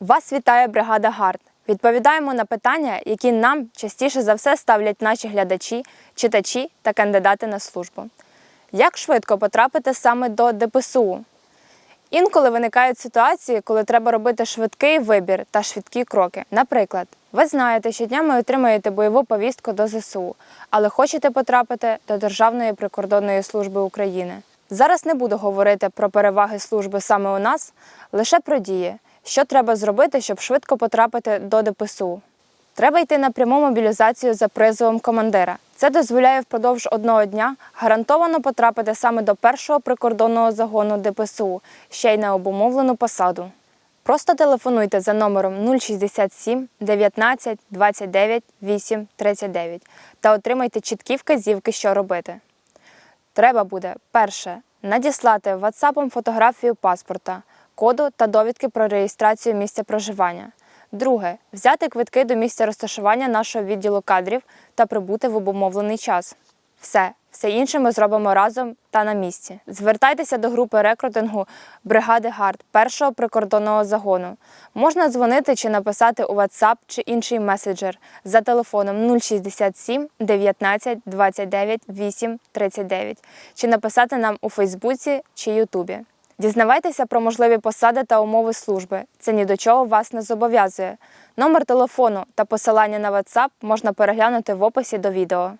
Вас вітає бригада Гард. Відповідаємо на питання, які нам частіше за все ставлять наші глядачі, читачі та кандидати на службу. Як швидко потрапити саме до ДПСУ? Інколи виникають ситуації, коли треба робити швидкий вибір та швидкі кроки. Наприклад, ви знаєте, що днями отримаєте бойову повістку до ЗСУ, але хочете потрапити до Державної прикордонної служби України. Зараз не буду говорити про переваги служби саме у нас, лише про дії, що треба зробити, щоб швидко потрапити до ДПСУ. Треба йти на пряму мобілізацію за призовом командира. Це дозволяє впродовж одного дня гарантовано потрапити саме до першого прикордонного загону ДПСУ, ще й на обумовлену посаду. Просто телефонуйте за номером 067 19 29 8 39 та отримайте чіткі вказівки, що робити. Треба буде перше надіслати WhatsApp фотографію паспорта, коду та довідки про реєстрацію місця проживання. Друге взяти квитки до місця розташування нашого відділу кадрів та прибути в обумовлений час. Все, все інше ми зробимо разом та на місці. Звертайтеся до групи рекрутингу бригади Гард першого прикордонного загону. Можна дзвонити чи написати у WhatsApp чи інший меседжер за телефоном 067 19 29 8 39 чи написати нам у Фейсбуці чи Ютубі. Дізнавайтеся про можливі посади та умови служби. Це ні до чого вас не зобов'язує. Номер телефону та посилання на WhatsApp можна переглянути в описі до відео.